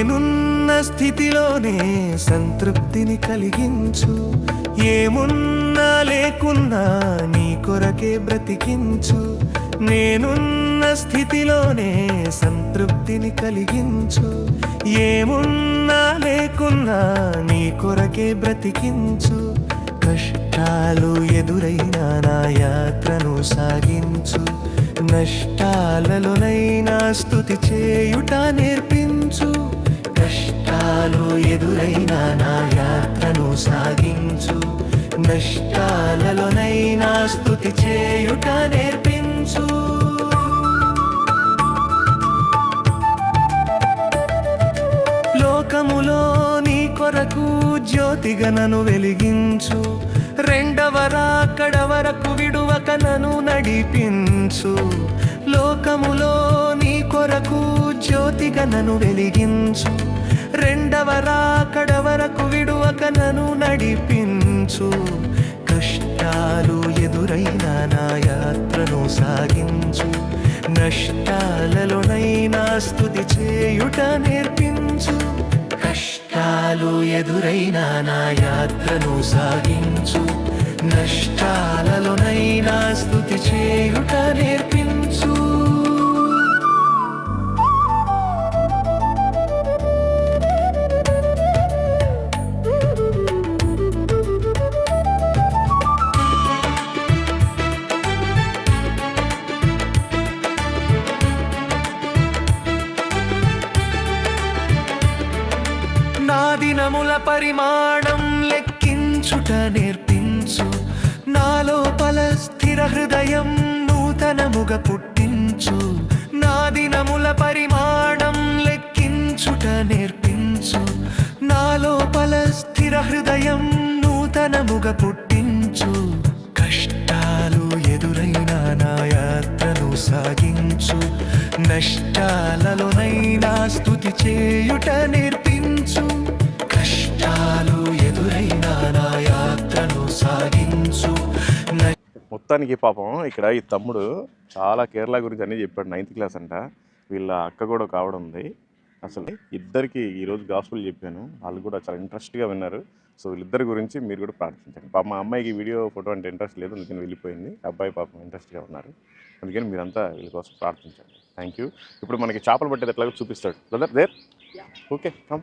నేనున్న స్థితిలోనే సంతృప్తిని కలిగించు. ఏమున్నా లేకున్నా నీ కొరకే బ్రతికించు. నేనున్న స్థితిలోనే సంతృప్తిని కలిగించు. ఏమున్నా లేకున్నా నీ కొరకే బ్రతికించు. కష్టాలు ఎదురైనా నా యాత్రను సాగించు. నష్టాలలోనైనా స్థుతి చేయుట నేర్పించు. కష్టాలు ఎదురైనా నా యాత్రను సాగించు. నష్టాలలోనైనా స్థుతి చేయుట నేర్పించు. లోకములో నీ కొరకు జ్యోతిగా నన్ను వెలిగించు. రెండవ రాకడ వరకు విడువక నన్ను నడిపించు. లోకములో నీ కొరకు జ్యోతిగా నన్ను వెలిగించు. రెండవ రాకడ వరకు విడువక నడిపించు. కష్టాలు ఎదురైన నా యాత్రను సాగించు. నష్టాలలోనైనా స్థుతి చేయుట నేర్పించు. కష్టాలు ఎదురైనా నా యాత్రను సాగించు. నష్టాలలోనైనా స్థుతి చేయుట నేర్పించు గుణముల పరిమాణం లెక్కించుట నేర్పించు. నాలోపల స్థిర హృదయం నూతనముగ పుట్టించు. నా దినముల పరిమాణం లెక్కించుట నేర్పించు. నాలోపల స్థిర హృదయం నూతనముగ పుట్టించు. కష్టాలు ఎదురైన నా యాత్రను సాగించు. నష్టాలలోనైనా స్థుతి చేయుట నేర్పి మొత్తానికి పాపం ఇక్కడ ఈ తమ్ముడు చాలా కేరళ గురించి అన్నీ చెప్పాడు నైన్త్ క్లాస్ అంట. వీళ్ళ అక్క కూడా ఒక ఆవిడ ఉంది. అసలు ఇద్దరికి ఈరోజు గాస్పుల్ చెప్పాను. వాళ్ళు కూడా చాలా ఇంట్రెస్ట్గా విన్నారు. సో వీళ్ళిద్దరి గురించి మీరు కూడా ప్రార్థించండి. పాప మా అమ్మాయికి వీడియో ఫోటో అంటే ఇంట్రెస్ట్ లేదు. అందుకని వెళ్ళిపోయింది. అబ్బాయి పాపం ఇంట్రెస్ట్గా ఉన్నారు. అందుకని మీరంతా వీళ్ళ కోసం ప్రార్థించండి. థ్యాంక్ యూ ఇప్పుడు మనకి చేపలు పట్టేది ఎట్లాగో చూపిస్తాడు బ్రదర్ దేర్ ఓకే కమ్